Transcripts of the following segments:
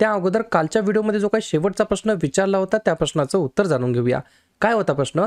त्या अगोदर कालच्या व्हिडिओमध्ये जो काही शेवटचा प्रश्न विचारला होता त्या प्रश्नाचं उत्तर जाणून घेऊया. काय होता प्रश्न?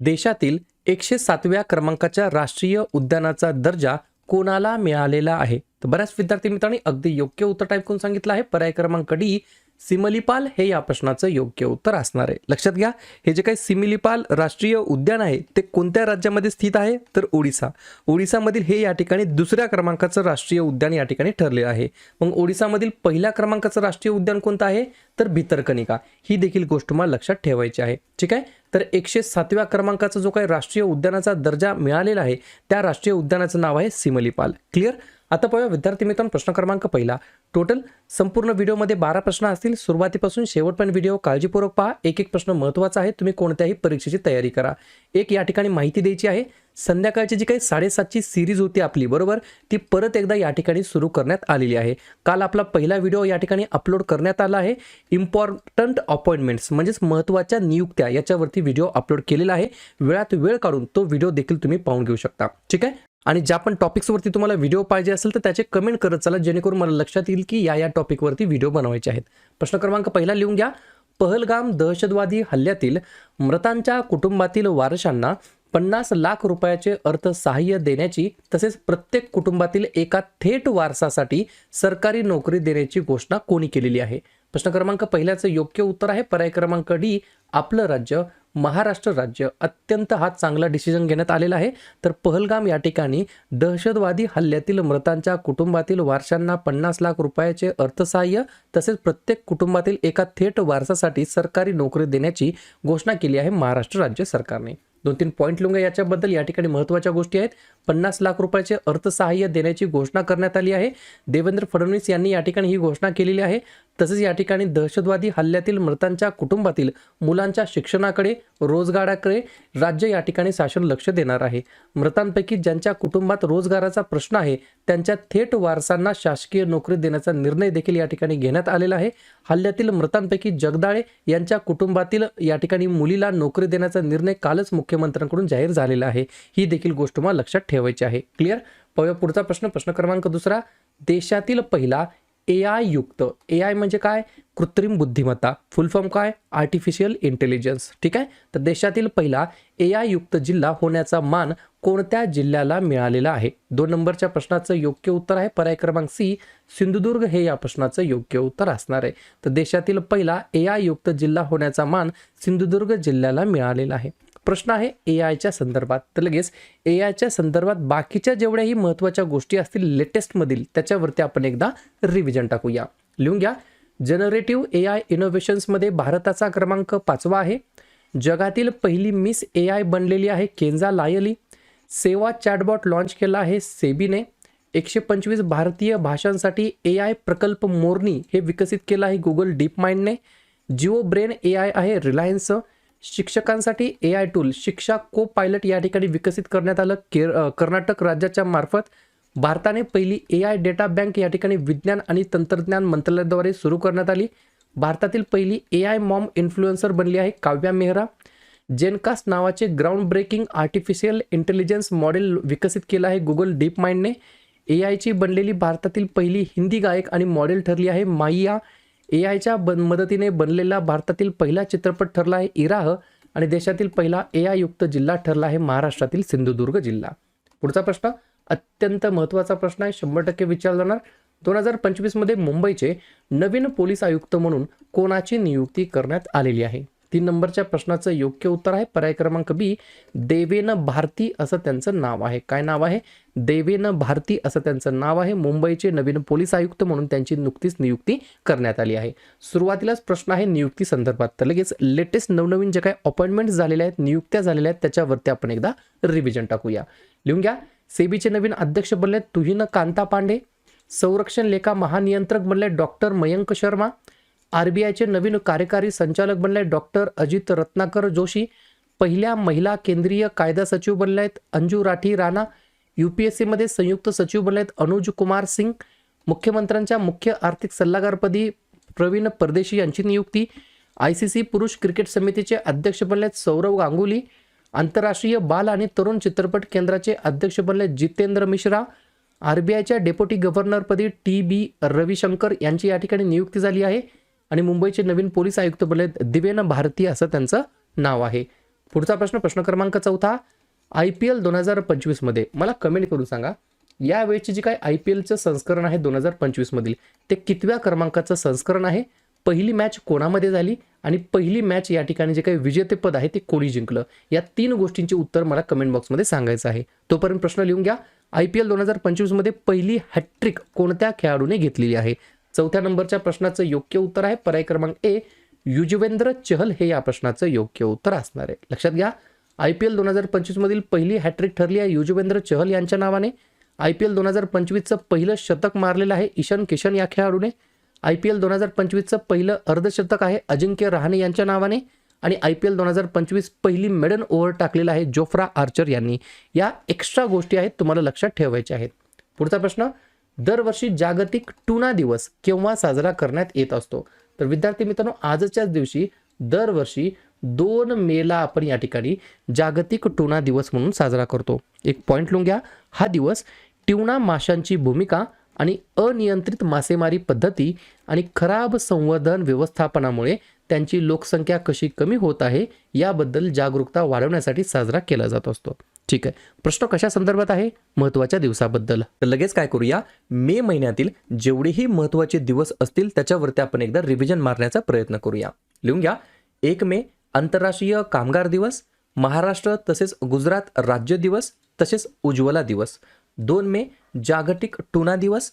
देशातील एकशे सातव्या क्रमांकाच्या राष्ट्रीय उद्यानाचा दर्जा कोणाला मिळालेला आहे? तर बऱ्याच विद्यार्थी मित्रांनी अगदी योग्य उत्तर टाईप करून सांगितलं आहे. पर्याय क्रमांक डी सिमलिपाल हे या प्रश्नाचं योग्य उत्तर असणार आहे. लक्षात घ्या हे जे काही सिमिलिपाल राष्ट्रीय उद्यान आहे ते कोणत्या राज्यामध्ये स्थित आहे? तर ओडिसा. ओडिसामधील हे या ठिकाणी दुसऱ्या क्रमांकाचं राष्ट्रीय उद्यान या ठिकाणी ठरले आहे. मग ओडिसामधील पहिल्या क्रमांकाचं राष्ट्रीय उद्यान कोणतं आहे? तर भितरकनिका ही देखील गोष्ट मला लक्षात ठेवायची आहे. ठीक आहे? तर एकशे सातव्या क्रमांकाचा जो काही राष्ट्रीय उद्यानाचा दर्जा मिळालेला आहे त्या राष्ट्रीय उद्यानाचं नाव आहे सिमलिपाल. क्लिअर? आता पाहूया विद्यार्थी मित्रांनो प्रश्न क्रमांक पहिला. टोटल संपूर्ण व्हिडिओमध्ये बारा प्रश्न असतील. सुरुवातीपासून शेवटपर्यंत व्हिडिओ काळजीपूर्वक पहा. एक एक प्रश्न महत्त्वाचा आहे. तुम्ही कोणत्याही परीक्षेची तयारी करा. एक या ठिकाणी माहिती द्यायची आहे. संध्याकाळची जी काही साडेसातची सिरीज होती आपली बरोबर? ती परत एकदा या ठिकाणी सुरू करण्यात आलेली आहे. काल आपला पहिला व्हिडिओ या ठिकाणी अपलोड करण्यात आला आहे. इम्पॉर्टंट अपॉइंटमेंट्स म्हणजेच महत्त्वाच्या नियुक्त्या याच्यावरती व्हिडिओ अपलोड केलेला आहे. वेळात वेळ काढून तो व्हिडिओ देखील तुम्ही पाहून घेऊ शकता. ठीक आहे? आणि ज्या पण टॉपिक्सवरती तुम्हाला व्हिडिओ पाहिजे असेल तर त्याचे कमेंट करत चला जेणेकरून मला लक्षात येईल की या या टॉपिकवरती व्हिडिओ बनवायचे आहेत. प्रश्न क्रमांक पहिला लिहून घ्या. पहलगाम दहशतवादी हल्ल्यातील मृतांच्या कुटुंबातील वारशांना पन्नास लाख रुपयाचे अर्थसहाय्य देण्याची तसेच प्रत्येक कुटुंबातील एका थेट वारसासाठी सरकारी नोकरी देण्याची घोषणा कोणी केलेली आहे? प्रश्न क्रमांक पहिल्याचं योग्य उत्तर आहे. पर्याय क्रमांक डी आपलं राज्य. महाराष्ट्र राज्य अत्यंत हा चांगला डिसिजन घेण्यात आलेला आहे. तर पहलगाम या ठिकाणी दहशतवादी हल्ल्यातील मृतांच्या कुटुंबातील वारशांना पन्नास लाख रुपयाचे अर्थसहाय्य तसेच प्रत्येक कुटुंबातील एका थेट वारसासाठी सरकारी नोकरी देण्याची घोषणा केली आहे महाराष्ट्र राज्य सरकारने. दोन तीन पॉईंट लुंगा याच्याबद्दल या ठिकाणी महत्त्वाच्या गोष्टी आहेत. पन्नास लाख रुपयाचे अर्थसहाय्य देण्याची घोषणा करण्यात आली आहे. देवेंद्र फडणवीस यांनी या ठिकाणी ही घोषणा केलेली आहे. तसेच या ठिकाणी दहशतवादी हल्ल्यातील मृतांच्या कुटुंबातील मुलांच्या शिक्षणाकडे रोजगाराकडे राज्य या ठिकाणी शासन लक्ष देणार आहे. मृतांपैकी ज्यांच्या कुटुंबात रोजगाराचा प्रश्न आहे त्यांच्या थेट वारसांना शासकीय नोकरी देण्याचा निर्णय देखील या ठिकाणी घेण्यात आलेला आहे. हल्ल्यातील मृतांपैकी जगदाळे यांच्या कुटुंबातील या ठिकाणी मुलीला नोकरी देण्याचा निर्णय कालच मुख्यमंत्र्यांकडून जाहीर झालेला आहे. ही देखील गोष्ट मला लक्षात ठेवा. ठेवायची आहे. क्लिअर पाहूया पुढचा प्रश्न. प्रश्न क्रमांक दुसरा. देशातील पहिला ए आय युक्त. ए आय म्हणजे काय? कृत्रिम बुद्धिमत्ता. फुल फॉर्म काय? आर्टिफिशियल इंटेलिजन्स ठीक आहे? तर देशातील पहिला ए आय युक्त जिल्हा होण्याचा मान कोणत्या जिल्ह्याला मिळालेला आहे? दोन नंबरच्या प्रश्नाचं योग्य उत्तर आहे. पर्याय क्रमांक सी सिंधुदुर्ग हे या प्रश्नाचं योग्य उत्तर असणार आहे. तर देशातील पहिला ए आय युक्त जिल्हा होण्याचा मान सिंधुदुर्ग जिल्ह्याला मिळालेला आहे. प्रश्न आहे ए आयच्या संदर्भात. तर लगेच ए आयच्या संदर्भात बाकीच्या जेवढ्याही महत्त्वाच्या गोष्टी असतील लेटेस्टमधील त्याच्यावरती आपण एकदा रिव्हिजन टाकूया. लिहून घ्या. जनरेटिव्ह ए आय इनोव्हेशन्समध्ये भारताचा क्रमांक पाचवा आहे. जगातील पहिली मिस ए आय बनलेली आहे केंजा लायली. सेवा चॅटबॉट लॉन्च केला आहे सेबीने. एकशे पंचवीस भारतीय भाषांसाठी ए आय प्रकल्प मोरनी हे विकसित केलं आहे गुगल डीप माइंडने जिओ ब्रेन ए आय आहे रिलायन्सचं शिक्षकांसाठी ए आय टूल शिक्षा को पायलट या ठिकाणी विकसित करण्यात आलं. केर कर्नाटक राज्याच्या मार्फत भारताने पहिली ए आय डेटा बँक या ठिकाणी विज्ञान आणि तंत्रज्ञान मंत्रालयाद्वारे सुरू करण्यात आली. भारतातील पहिली ए आय मॉम इन्फ्लुएन्सर बनली आहे काव्या मेहरा. जेनकास्ट नावाचे ground breaking artificial intelligence model विकसित केलं आहे गुगल डीप माइंडने ए आयची बनलेली भारतातील पहिली हिंदी गायक आणि मॉडेल ठरली आहे माईया. ए आयच्या बन मदतीने बनलेला भारतातील पहिला चित्रपट ठरला आहे इराह आणि देशातील पहिला ए आय युक्त जिल्हा ठरला आहे महाराष्ट्रातील सिंधुदुर्ग जिल्हा. पुढचा प्रश्न अत्यंत महत्त्वाचा प्रश्न आहे शंभर टक्के विचारला जाणार. दोन हजार पंचवीसमध्ये मुंबईचे नवीन पोलीस आयुक्त म्हणून कोणाची नियुक्ती करण्यात आलेली आहे? तीन नंबरच्या प्रश्नाचं योग्य उत्तर आहे. पर्याय क्रमांक बी देवेन भारती असं त्यांचं नाव आहे. काय नाव आहे? देवेन भारती असं त्यांचं नाव आहे. मुंबईचे नवीन पोलीस आयुक्त म्हणून त्यांची नुकतीच नियुक्ती करण्यात आली आहे. सुरुवातीलाच प्रश्न आहे नियुक्ती संदर्भात. तर लगेच लेटेस्ट नवनवीन जे काय अपॉइंटमेंट झालेल्या आहेत नियुक्त्या झालेल्या आहेत त्याच्यावरती आपण एकदा रिव्हिजन टाकूया. लिहून घ्या. सेबीचे नवीन अध्यक्ष बनले तुहिन कांता पांडे. संरक्षण लेखा महानियंत्रक बनले doctor Mayank Sharma. R B आयचे नवीन कार्यकारी संचालक बनले डॉक्टर अजित रत्नाकर जोशी पहिल्या महिला केंद्रीय कायदा सचिव बनल्या आहेत Anju Rathi Rana U P S सीमध्ये संयुक्त सचिव बनले आहेत अनुज कुमार सिंग मुख्यमंत्र्यांच्या मुख्य आर्थिक सल्लागारपदी प्रवीण परदेशी यांची नियुक्ती आय सी सी पुरुष क्रिकेट समितीचे अध्यक्ष बनले आहेत सौरव गांगुली आंतरराष्ट्रीय बाल आणि तरुण चित्रपट केंद्राचे अध्यक्ष बनले जितेंद्र मिश्रा आर बी आयच्या डेप्युटी गव्हर्नरपदी टी बी रविशंकर यांची या ठिकाणी नियुक्ती झाली आहे. आणि मुंबईचे नवीन पोलीस आयुक्त बनले दिवेन भारती असं त्यांचं नाव आहे. पुढचा प्रश्न प्रश्न क्रमांक चौथा. आय पी एल दोन हजार पंचवीसमध्ये मला कमेंट करून सांगा यावेळची जी काय आय पी एलचं संस्करण आहे दोन हजार पंचवीसमधील ते कितव्या क्रमांकाचं संस्करण आहे? पहिली मॅच कोणामध्ये झाली? आणि पहिली मॅच या ठिकाणी जे काही विजेतेपद आहे ते कोणी जिंकलं? या तीन गोष्टींचे उत्तर मला कमेंट बॉक्समध्ये सांगायचं आहे. तोपर्यंत प्रश्न लिहून घ्या. आय पी एल दोन हजार पंचवीसमध्ये पहिली हॅट्रिक कोणत्या खेळाडूने घेतलेली आहे? चौथ्या नंबरच्या प्रश्नाचं योग्य उत्तर आहे. पर्याय क्रमांक ए युजवेंद्र चहल हे या प्रश्नाचं योग्य उत्तर असणार आहे. लक्षात घ्या आय पी एल दोन हजार पंचवीसमधील पहिली हॅट्रिक ठरली आहे युजवेंद्र चहल यांच्या नावाने. आय पी एल दोन हजार पंचवीसचं पहिलं शतक मारलेलं आहे ईशान किशन या खेळाडूने. आय पी एल दोन हजार पंचवीसचं पहिलं अर्धशतक आहे अजिंक्य रहाणे यांच्या नावाने. आणि आय पी एल दोन हजार पंचवीस पहिली मेडन ओव्हर टाकलेला आहे जोफ्रा आर्चर यांनी. या एक्स्ट्रा गोष्टी आहेत तुम्हाला लक्षात ठेवायच्या आहेत. पुढचा प्रश्न दरवर्षी जागतिक टुना दिवस केव्हा साजरा करण्यात येत असतो? तर विद्यार्थी मित्रांनो आजच्याच दिवशी दरवर्षी दोन मेला आपण या ठिकाणी जागतिक टुना दिवस म्हणून साजरा करतो. एक पॉईंट लिहून घ्या. हा दिवस ट्युना माशांची भूमिका आणि अनियंत्रित मासेमारी पद्धती आणि खराब संवर्धन व्यवस्थापनामुळे त्यांची लोकसंख्या कशी कमी होत आहे याबद्दल जागरूकता वाढवण्यासाठी साजरा केला जात असतो. ठीक आहे. प्रश्न कशा संदर्भात आहे? महत्त्वाच्या दिवसाबद्दल. तर लगेच काय करूया? मे महिन्यातील जेवढेही महत्त्वाचे दिवस असतील त्याच्यावरती आपण एकदा रिव्हिजन मारण्याचा प्रयत्न करूया. लिहून घ्या. एक मे आंतरराष्ट्रीय कामगार दिवस. महाराष्ट्र तसेच गुजरात राज्य दिवस. तसेच उज्ज्वला दिवस. दोन मे जागतिक टुना दिवस.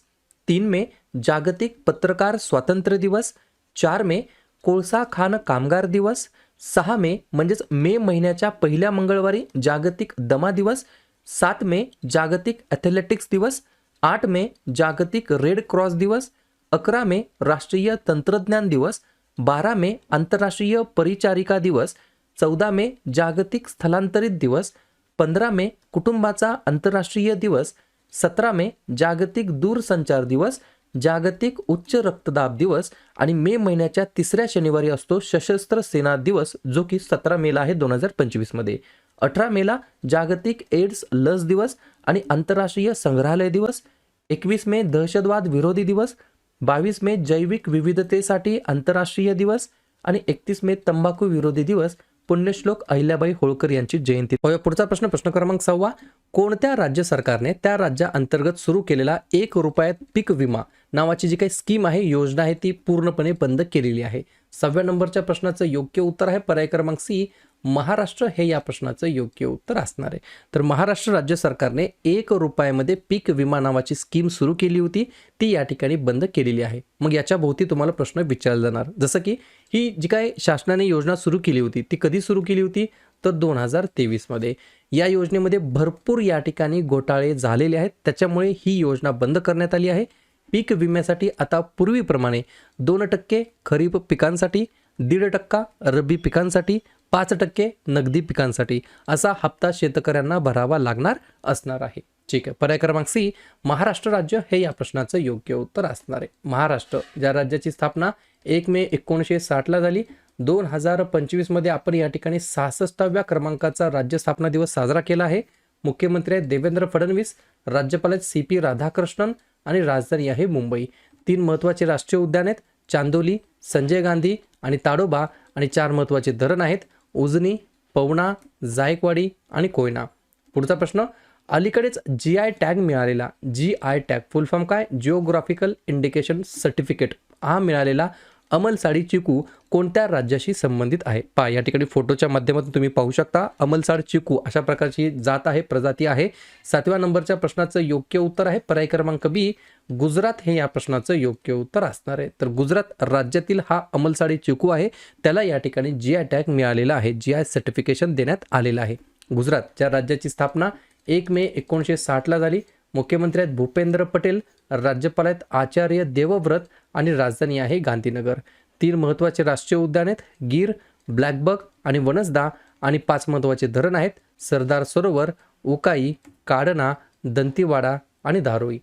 तीन मे जागतिक पत्रकार स्वातंत्र्य दिवस. चार मे कोळसा खान कामगार दिवस. सहा मे म्हणजेच मे महिन्याच्या पहिल्या मंगळवारी जागतिक दमा दिवस सात मे जागतिक ॲथलेटिक्स दिवस आठ मे जागतिक रेड क्रॉस दिवस अकरा मे राष्ट्रीय तंत्रज्ञान दिवस बारा मे आंतरराष्ट्रीय परिचारिका दिवस चौदा मे जागतिक स्थलांतरित दिवस पंधरा मे कुटुंबाचा आंतरराष्ट्रीय दिवस सतरा मे जागतिक दूरसंचार दिवस जागतिक उच्च रक्तदाब दिवस आणि मे महिन्याच्या तिसऱ्या शनिवारी असतो सशस्त्र सेना दिवस जो की सतरा मेला आहे दोन हजार पंचवीसमध्ये अठरा मेला जागतिक एड्स लस दिवस आणि आंतरराष्ट्रीय संग्रहालय दिवस एकवीस मे दहशतवाद विरोधी दिवस बावीस मे जैविक विविधतेसाठी आंतरराष्ट्रीय दिवस आणि एकतीस मे तंबाखू विरोधी दिवस पुण्यश्लोक अहिल्याबाई होळकर यांची जयंती. पुढचा प्रश्न प्रश्न क्रमांक सहावा कोणत्या राज्य सरकारने त्या राज्याअंतर्गत सुरू केलेला एक रुपयात पीक विमा नावाची जी काही स्कीम आहे योजना आहे ती पूर्णपणे बंद केलेली आहे. सहाव्या नंबरच्या प्रश्नाचं योग्य उत्तर आहे. पर्याय क्रमांक सी महाराष्ट्र हे या प्रश्नाचं योग्य उत्तर असणार आहे. तर महाराष्ट्र राज्य सरकारने एक रुपयामध्ये पीक विमा नावाची स्कीम सुरू केली होती. ती या ठिकाणी बंद केलेली आहे. मग याच्या भोवती तुम्हाला प्रश्न विचारला जाणार. जसं की ही जी काय शासनाने योजना सुरू केली होती ती कधी सुरू केली होती? तर दोन हजार तेवीसमध्ये. या योजनेमध्ये भरपूर या ठिकाणी घोटाळे झालेले आहेत. त्याच्यामुळे ही योजना बंद करण्यात आली आहे. पीक विम्यासाठी आता पूर्वीप्रमाणे दोन टक्के खरीप पिकांसाठी दीड टक्का रब्बी पिकांसाठी पाच टक्के नगदी पिकांसाठी असा हप्ता शेतकऱ्यांना भरावा लागणार असणार आहे. ठीक आहे पर्याय क्रमांक सी महाराष्ट्र राज्य हे या प्रश्नाचं योग्य उत्तर असणार आहे. महाराष्ट्र ज्या राज्याची स्थापना एक मे एकोणीसशे साठला झाली दोन हजार पंचवीसमध्ये आपण या ठिकाणी सहासष्टाव्या क्रमांकाचा राज्य स्थापना दिवस साजरा केला आहे. मुख्यमंत्री आहेत देवेंद्र फडणवीस राज्यपाल आहेत सी पी राधाकृष्णन आणि राजधानी आहे मुंबई. तीन महत्त्वाचे राष्ट्रीय उद्यान आहेत. चांदोली संजय गांधी आणि ताडोबा आणि चार महत्त्वाचे धरण आहेत. उजनी पवना जायकवाडी आणि कोयना. पुढचा प्रश्न अलीकडेच जी आय टॅग मिळालेला. G I tag full form काय? जिओग्राफिकल इंडिकेशन सर्टिफिकेट हा मिळालेला अमलसाडी चिकू कोणत्या राज्याशी संबंधित आहे? पा या ठिकाणी फोटोच्या माध्यमातून तुम्ही पाहू शकता. अमलसाड चिकू अशा प्रकारची जात आहे प्रजाती आहे. सातव्या नंबरच्या प्रश्नाचं योग्य उत्तर आहे. पर्याय क्रमांक बी गुजरात हे या प्रश्नाचं योग्य उत्तर असणार आहे. तर गुजरात राज्यातील हा अमलसाडी चिकू आहे. त्याला या ठिकाणी जी आय टॅग मिळालेला आहे. जी आय सर्टिफिकेशन देण्यात आलेलं आहे. गुजरात ज्या राज्याची स्थापना एक मे एकोणीसशे साठला झाली. मुख्यमंत्री आहेत भूपेंद्र पटेल राज्यपाल आहेत आचार्य देवव्रत आणि राजधानी आहे गांधीनगर. तीन महत्त्वाचे राष्ट्रीय उद्यान आहेत गीर ब्लॅकबक आणि वनसदा आणि पाच महत्त्वाचे धरण आहेत सरदार सरोवर उकाई काडना दंतीवाडा आणि धारोई.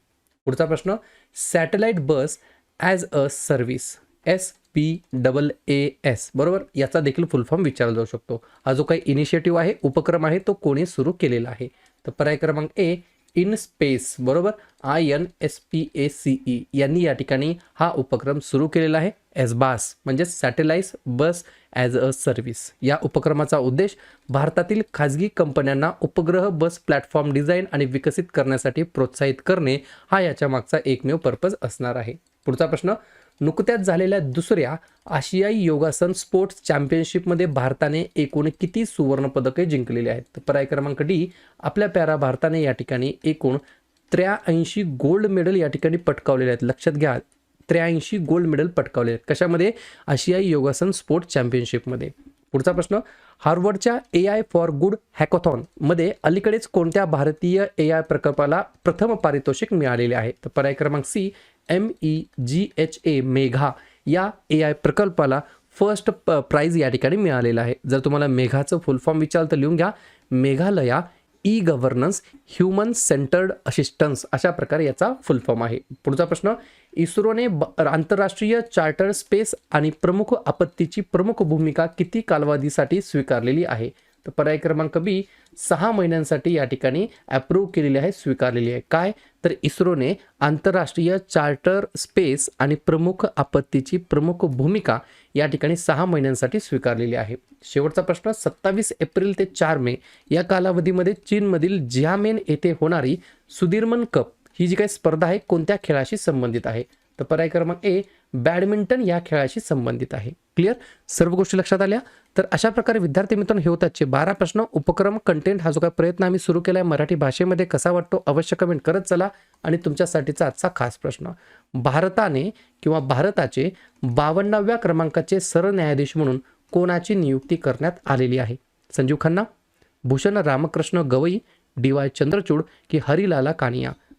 पुढचा प्रश्न satellite bus as a service S P double A S बरोबर? याचा देखील फुल फॉर्म विचारला जाऊ शकतो. हा जो काही इनिशिएटिव्ह आहे उपक्रम आहे तो कोणी सुरू केलेला आहे? तर पर्याय क्रमांक ए इन स्पेस बरोबर? I N S P A C E यांनी या ठिकाणी हा उपक्रम सुरू केलेला आहे. एसबास म्हणजे satellite bus as a service या उपक्रमाचा उद्देश भारतातील खाजगी कंपन्यांना उपग्रह बस प्लॅटफॉर्म डिझाईन आणि विकसित करण्यासाठी प्रोत्साहित करणे हा याच्या मागचा एकमेव पर्पज असणार आहे. पुढचा प्रश्न नुकत्याच झालेल्या दुसऱ्या आशियाई योगासन स्पोर्ट्स चॅम्पियनशिपमध्ये भारताने एकूण किती सुवर्णपदके जिंकलेली आहेत? तर पर्याय क्रमांक डी आपल्या प्यारा भारताने या ठिकाणी एकूण त्र्याऐंशी गोल्ड मेडल या ठिकाणी पटकावलेले आहेत. लक्षात घ्या त्र्याऐंशी गोल्ड मेडल पटकावले आहेत. कशामध्ये? आशियाई योगासन स्पोर्ट्स चॅम्पियनशिपमध्ये. पुढचा प्रश्न हार्वर्डच्या ए आय फॉर गुड हॅकॉथॉनमध्ये अलीकडेच कोणत्या भारतीय ए आय प्रकल्पाला प्रथम पारितोषिक मिळालेले आहे? तर पर्याय क्रमांक C M E G H A Megha या ए आय प्रकल्पाला फर्स्ट प प्राईज या ठिकाणी मिळालेला आहे. जर तुम्हाला मेघाचं फुल फॉर्म विचारलं तर लिहून घ्या. Meghalaya e governance human centred assistance अशा प्रकारे याचा फुल फॉर्म आहे. पुढचा प्रश्न इस्रोने ब आंतरराष्ट्रीय चार्टर स्पेस आणि प्रमुख आपत्तीची प्रमुख भूमिका किती कालावधीसाठी स्वीकारलेली आहे? तर पर्याय क्रमांक बी सहा महिन्यांसाठी या ठिकाणी अप्रूव्ह केलेली आहे स्वीकारलेली आहे. काय? तर इस्रोने आंतरराष्ट्रीय चार्टर स्पेस आणि प्रमुख आपत्तीची प्रमुख भूमिका या ठिकाणी सहा महिन्यांसाठी स्वीकारलेली आहे. शेवटचा प्रश्न सत्तावीस एप्रिल ते चार मे या कालावधीमध्ये चीनमधील जियामेन येथे होणारी सुधीरमन कप ही जी काही स्पर्धा आहे कोणत्या खेळाशी संबंधित आहे? तर पर्याय क्रमांक ए बॅडमिंटन या खेळाशी संबंधित आहे. क्लिअर सर्व गोष्टी लक्षात आल्या? तर अशा प्रकारे विद्यार्थी मित्रांनो हे होतातचे बारा प्रश्न. उपक्रम कंटेंट हा जो काय प्रयत्न आम्ही सुरू केला आहे मराठी भाषेमध्ये कसा वाटतो अवश्य कमेंट करत चला आणि तुमच्यासाठीचा आजचा खास प्रश्न. भारताने किंवा भारताचे बावन्नाव्या क्रमांकाचे सरन्यायाधीश म्हणून कोणाची नियुक्ती करण्यात आलेली आहे? संजीव खन्ना भूषण रामकृष्ण गवई डी वाय चंद्रचूड की हरिलाला कानिया?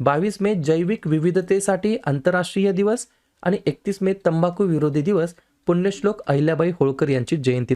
बावीस मे जैविक विविधतेसाठी आंतरराष्ट्रीय दिवस आणि एकतीस मे तंबाखू विरोधी दिवस पुण्यश्लोक अहिल्याबाई होळकर यांची जयंती.